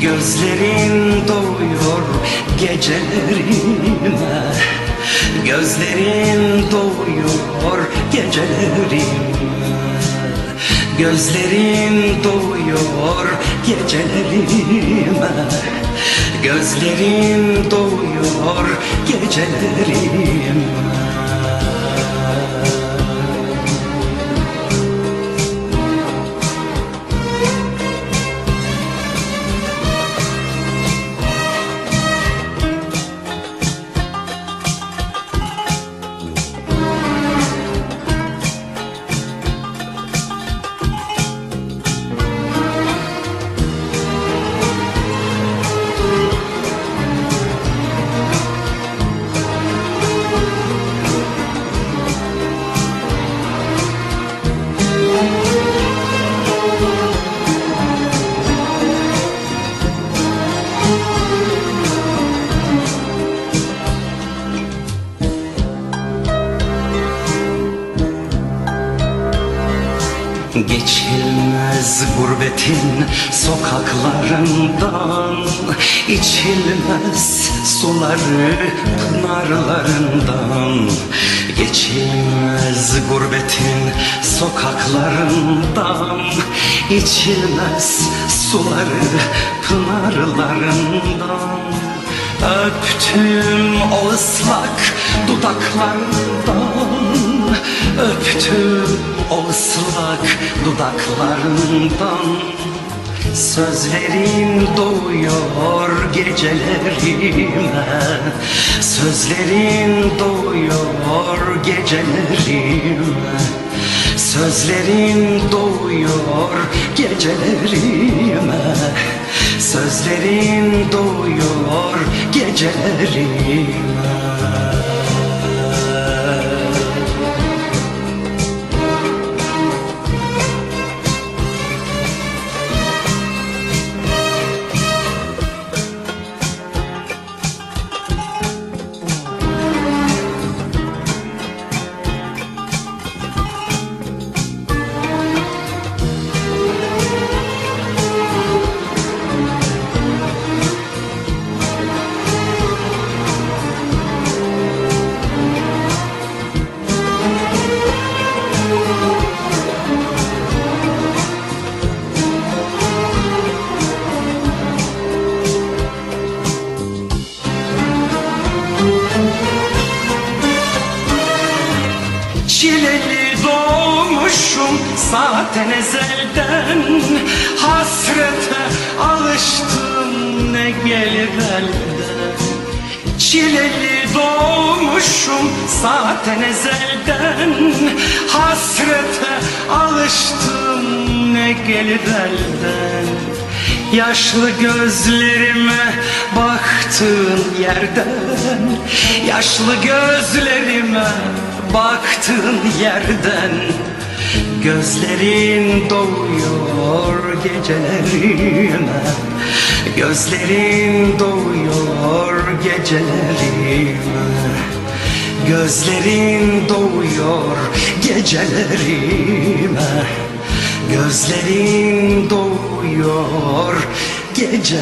Gözlerin doğuyor gecelerime. Gözlerin doğuyor gecelerime. Gözlerin doğuyor gecelerime. Gözlerin doğuyor gecelerime Geçilmez gurbetin sokaklarından içilmez suları pınarlarından Geçilmez gurbetin sokaklarından içilmez suları pınarlarından Öptüm o ıslak dudaklarından Öptüm o ıslak dudaklarından. Sözlerin doğuyor gecelerime. Sözlerin doğuyor gecelerime. Sözlerin doğuyor gecelerime. Sözlerin doğuyor gecelerime Çileli doğmuşum zaten ezelden. Hasrete alıştım ne gelir elden. Çileli doğmuşum zaten ezelden. Hasrete alıştım ne gelir elden. Yaşlı gözlerime baktığın yerden Yaşlı gözlerime baktığın yerden Gözlerin doğuyor gecelerime. Gözlerin doğuyor gecelerime. Gözlerin doğuyor gecelerime. Gözlerin doğuyor gecelerime